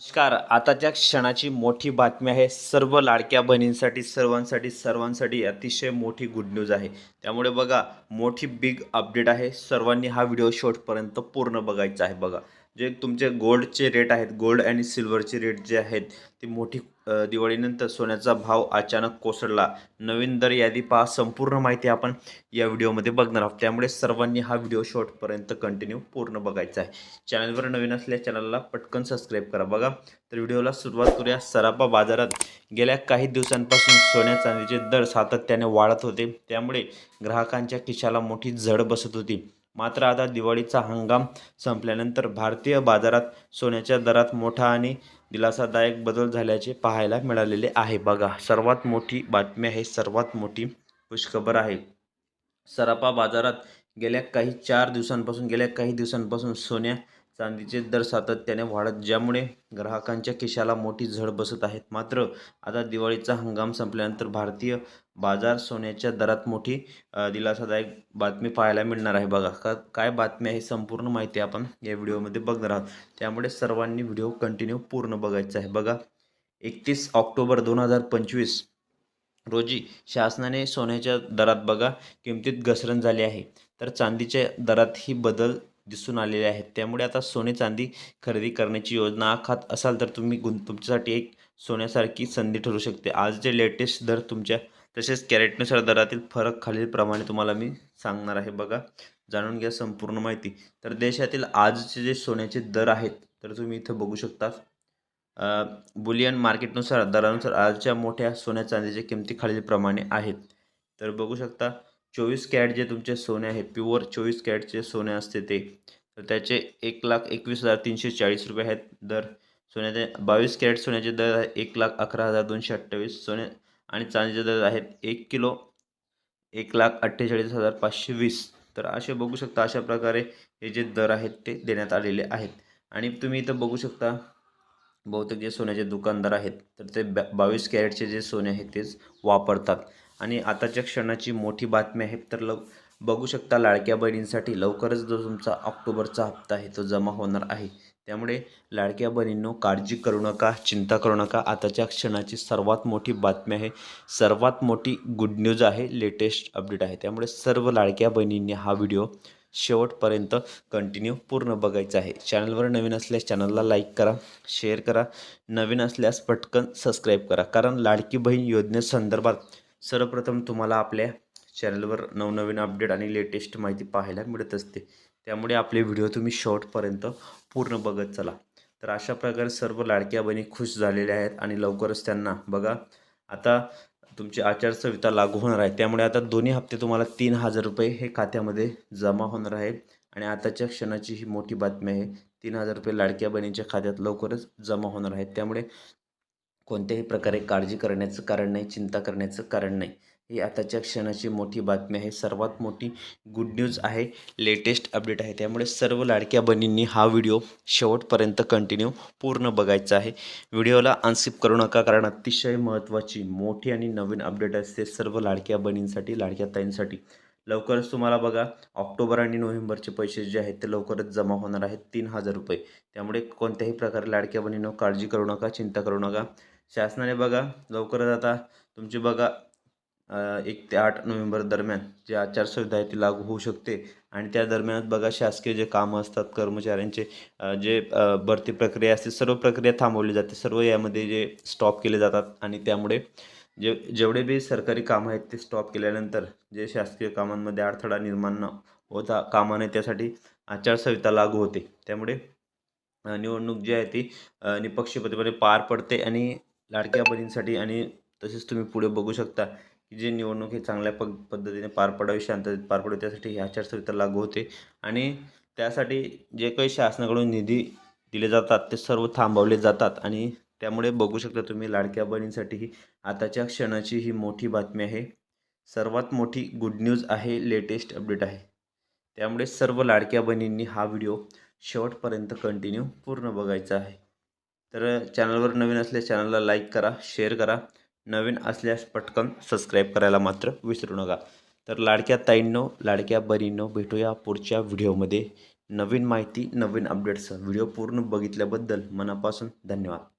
नमस्कार. आताच्या क्षणाची मोठी बातमी आहे सर्व लाडक्या बहिणींसाठी सर्वांसाठी सर्वांसाठी अतिशय मोठी गुड न्यूज आहे. त्यामुळे बघा मोठी बिग अपडेट आहे. सर्वांनी हा व्हिडिओ शॉर्टपर्यंत पूर्ण बघायचा आहे बघा. जे तुमचे गोल्डचे रेट आहेत गोल्ड आणि सिल्वरचे रेट जे आहेत ते मोठी दिवाळीनंतर सोन्याचा भाव अचानक कोसळला. नवीन दर यादी पहा. संपूर्ण माहिती आपण या व्हिडिओमध्ये बघणार आहोत. त्यामुळे सर्वांनी हा व्हिडिओ शॉर्टपर्यंत कंटिन्यू पूर्ण बघायचा आहे. चॅनलवर नवीन असल्या चॅनलला पटकन सबस्क्राईब करा बघा. तर व्हिडिओला सुरुवात करूया. सराफा बाजारात गेल्या काही दिवसांपासून सोन्या चांदीचे दर सातत्याने वाढत होते. त्यामुळे ग्राहकांच्या खिशाला मोठी झड बसत होती. मात्र आता दिवाळीचा हंगाम संपल्यानंतर भारतीय बाजारात सोन्याच्या दरात मोठा आणि दिलासादायक बदल झाल्याचे पाहायला मिळालेले आहे. बघा सर्वात मोठी बातमी आहे सर्वात मोठी खुशखबर आहे. सराफा बाजारात गेल्या काही चार दिवसांपासून गेल्या काही दिवसांपासून सोन्या चांदीचे दर सातत्याने वाढत ज्यामुळे ग्राहकांच्या खिशाला मोठी झड बसत आहेत मात्र आता दिवाळीचा हंगाम संपल्यानंतर भारतीय बाजार सोन्याच्या दरात मोठी दिलासादायक बातमी पाहायला मिळणार आहे बघा. का काय बातमी आहे संपूर्ण माहिती आपण या व्हिडिओमध्ये बघणार आहोत. त्यामुळे सर्वांनी व्हिडिओ कंटिन्यू पूर्ण बघायचा आहे. बघा एकतीस ऑक्टोबर दोन हजार पंचवीस रोजी शासनाने सोन्याच्या दरात बघा किमतीत घसरण झाली आहे. तर चांदीच्या दरात ही बदल दिसून आलेले आहेत. त्यामुळे आता सोने चांदी खरेदी करण्याची योजना आखात असाल तर तुम्ही गुं तुमच्यासाठी एक सोन्यासारखी संधी ठरू शकते. आजचे लेटेस्ट दर तुमच्या तसेच कॅरेटनुसार दरातील फरक खालीलप्रमाणे तुम्हाला मी सांगणार आहे बघा. जाणून घ्या संपूर्ण माहिती. तर देशातील आजचे जे सोन्याचे दर आहेत तर तुम्ही इथं बघू शकता. बुलियन मार्केटनुसार दरानुसार आजच्या मोठ्या सोन्या चांदीच्या किमती खालीलप्रमाणे आहेत. तर बघू शकता चोवीस कॅरेट जे तुमचे सोने आहे प्युअर चोवीस कॅरेटचे सोने असते ते. तर त्याचे एक लाख एकवीस हजार तीनशे चाळीस रुपये आहेत दर. सोन्याचे बावीस कॅरेट सोन्याचे दर आहे एक लाख अकरा हजार दोनशे अठ्ठावीस. सोने आणि चांदीचे दर आहेत एक किलो एक लाख अठ्ठेचाळीस हजार पाचशे वीस. तर असे बघू शकता अशा प्रकारे हे जे दर आहेत ते देण्यात आलेले आहेत. आणि तुम्ही इथं बघू शकता बहुतेक जे सोन्याचे दुकानदार आहेत तर ते बा बावीस कॅरेटचे जे सोने आहेत तेच वापरतात. आणि आताच्या क्षणाची मोठी बातमी आहे तर लव बघू शकता लाडक्या बहिणींसाठी लवकरच जो तुमचा ऑक्टोबरचा हप्ता आहे तो जमा होणार आहे. त्यामुळे लाडक्या बहिणींनो काळजी करू नका चिंता करू नका. आताच्या क्षणाची सर्वात मोठी बातमी आहे सर्वात मोठी गुड न्यूज आहे लेटेस्ट अपडेट आहे. त्यामुळे सर्व लाडक्या बहिणींनी हा व्हिडिओ शेवटपर्यंत कंटिन्यू पूर्ण बघायचा आहे. चॅनलवर नवीन असल्यास चॅनलला लाईक करा शेअर करा. नवीन असल्यास पटकन सबस्क्राईब करा. कारण लाडकी बहीण योजनेसंदर्भात सर्वप्रथम तुम्हाला आपल्या चॅनलवर नवनवीन अपडेट आणि लेटेस्ट माहिती पाहायला मिळत असते. त्यामुळे आपले व्हिडिओ तुम्ही शॉर्टपर्यंत पूर्ण बघत चला. तर अशा प्रकारे सर्व लाडक्या बहिणी खुश झालेल्या आहेत आणि लवकरच त्यांना बघा. आता तुमची आचारसंहिता लागू होणार आहे. त्यामुळे आता दोन्ही हप्ते तुम्हाला तीन हजार रुपये हे खात्यामध्ये जमा होणार आहे. आणि आताच्या क्षणाची ही मोठी बातमी आहे. तीन हजार रुपये लाडक्या बहिणींच्या खात्यात लवकरच जमा होणार आहेत. त्यामुळे कोणत्याही प्रकारे काळजी करण्याचं कारण नाही चिंता करण्याचं कारण नाही. ही आताच्या क्षणाची मोठी बातमी आहे सर्वात मोठी गुड न्यूज आहे लेटेस्ट अपडेट आहे. त्यामुळे सर्व लाडक्या बहिणींनी हा व्हिडिओ शेवटपर्यंत कंटिन्यू पूर्ण बघायचा आहे. व्हिडिओला अनसिप करू नका कारण अतिशय महत्त्वाची मोठी आणि नवीन अपडेट असते सर्व लाडक्या बहिणींसाठी लाडक्या ताईंसाठी. लवकरच तुम्हाला बघा ऑक्टोबर आणि नोव्हेंबरचे पैसे जे आहेत ते लवकरच जमा होणार आहेत तीन हजार रुपये. त्यामुळे कोणत्याही प्रकारे लाडक्या बहिणीनं काळजी करू नका चिंता करू नका. शासनाने बघा लवकरच आता तुमची बघा एक ते आठ नोव्हेंबर दरम्यान जी आचारसंहिता आहे ती लागू होऊ शकते. आणि त्या दरम्यान बघा शासकीय जे कामं असतात कर्मचाऱ्यांचे जे भरती प्रक्रिया असते सर्व प्रक्रिया थांबवली जाते. सर्व यामध्ये जे स्टॉप केले जातात आणि त्यामुळे जे जेवढे बी सरकारी कामं आहेत ते स्टॉप केल्यानंतर जे शासकीय कामांमध्ये अडथळा निर्माण न होता कामा नये त्यासाठी आचारसंहिता लागू होते. त्यामुळे निवडणूक जी आहे ती निपक्षपतीपणे पार पडते आणि लाडक्या बहिणींसाठी आणि तसेच तुम्ही पुढे बघू शकता की जे निवडणूक हे चांगल्या प पद्धतीने पार पडावी शांततेत पार पडावी त्यासाठी ही आचारसंहिता लागू होते. आणि त्यासाठी जे काही शासनाकडून निधी दिले जातात ते सर्व थांबवले जातात. आणि त्यामुळे बघू शकता तुम्ही लाडक्या बहिणींसाठी ही आताच्या क्षणाची ही मोठी बातमी आहे. सर्वात मोठी गुड न्यूज आहे लेटेस्ट अपडेट आहे. त्यामुळे सर्व लाडक्या बहिणींनी हा व्हिडिओ शेवटपर्यंत कंटिन्यू पूर्ण बघायचा आहे. तर चॅनलवर नवीन असल्या चॅनलला लाईक करा शेअर करा. नवीन असल्यास पटकन सबस्क्राईब करायला मात्र विसरू नका. तर लाडक्या ताईंनो लाडक्या बरींनो भेटूया पुढच्या व्हिडिओमध्ये. नवीन माहिती नवीन अपडेट्स व्हिडिओ पूर्ण बघितल्याबद्दल मनापासून धन्यवाद.